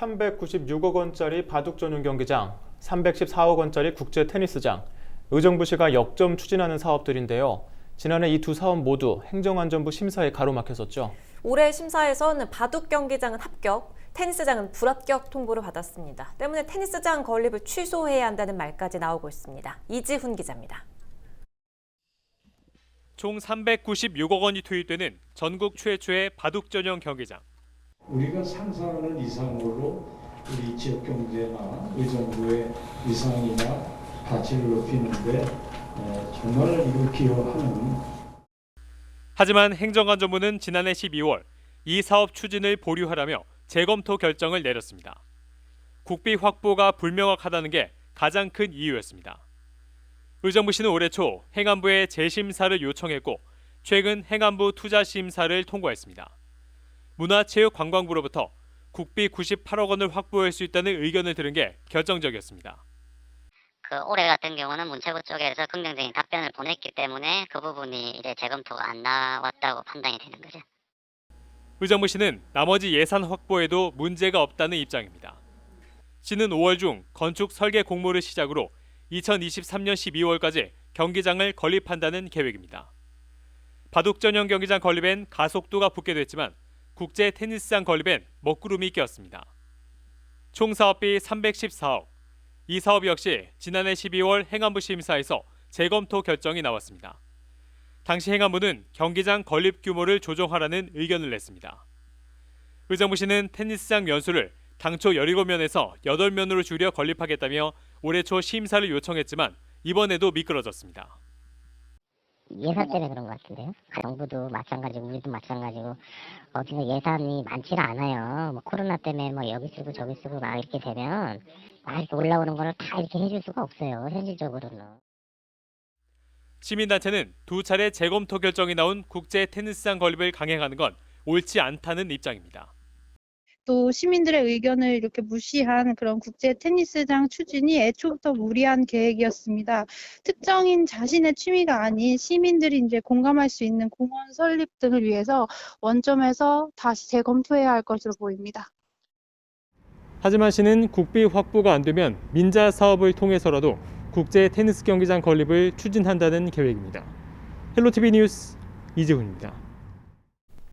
396억 원짜리 바둑 전용 경기장, 314억 원짜리 국제 테니스장, 의정부시가 역점 추진하는 사업들인데요. 지난해 이 두 사업 모두 행정안전부 심사에 가로막혔었죠. 올해 심사에선 바둑 경기장은 합격, 테니스장은 불합격 통보를 받았습니다. 때문에 테니스장 건립을 취소해야 한다는 말까지 나오고 있습니다. 이지훈 기자입니다. 총 396억 원이 투입되는 전국 최초의 바둑 전용 경기장. 우리가 상상하는 이상으로 우리 지역 경제나 의정부의 위상이나 가치를 높이는데 에, 정말 이거 기여하는 하지만 행정안전부는 지난해 12월 이 사업 추진을 보류하라며 재검토 결정을 내렸습니다. 국비 확보가 불명확하다는 게 가장 큰 이유였습니다. 의정부시는 올해 초 행안부에 재심사를 요청했고 최근 행안부 투자심사를 통과했습니다. 문화체육관광부로부터 국비 98억 원을 확보할 수 있다는 의견을 들은 게 결정적이었습니다. 그 올해 같은 경우는 문체부 쪽에서 긍정적인 답변을 보냈기 때문에 그 부분이 이제 재검토가 안 나왔다고 판단이 되는 거죠. 의정부시는 나머지 예산 확보에도 문제가 없다는 입장입니다. 시는 5월 중 건축 설계 공모를 시작으로 2023년 12월까지 경기장을 건립한다는 계획입니다. 바둑 전용 경기장 건립엔 가속도가 붙게 됐지만 국제 테니스장 건립엔 먹구름이 꼈습니다. 총 사업비 314억. 이 사업 역시 지난해 12월 행안부 심사에서 재검토 결정이 나왔습니다. 당시 행안부는 경기장 건립 규모를 조정하라는 의견을 냈습니다. 의정부시는 테니스장 면수를 당초 17면에서 8면으로 줄여 건립하겠다며 올해 초 심사를 요청했지만 이번에도 미끄러졌습니다. 예산 때문에 그런 것 같은데요. 정부도 마찬가지고 우리도 마찬가지고 어디서 예산이 많지가 않아요. 뭐 코로나 때문에 뭐 여기 쓰고 저기 쓰고 막 이렇게 되면 막 이렇게 올라오는 거를 다 이렇게 해줄 수가 없어요. 현실적으로는. 시민단체는 두 차례 재검토 결정이 나온 국제 테니스장 건립을 강행하는 건 옳지 않다는 입장입니다. 또 시민들의 의견을 이렇게 무시한 그런 국제 테니스장 추진이 애초부터 무리한 계획이었습니다. 특정인 자신의 취미가 아닌 시민들이 이제 공감할 수 있는 공원 설립 등을 위해서 원점에서 다시 재검토해야 할 것으로 보입니다. 하지만 시는 국비 확보가 안 되면 민자 사업을 통해서라도 국제 테니스 경기장 건립을 추진한다는 계획입니다. 헬로티비 뉴스 이재훈입니다.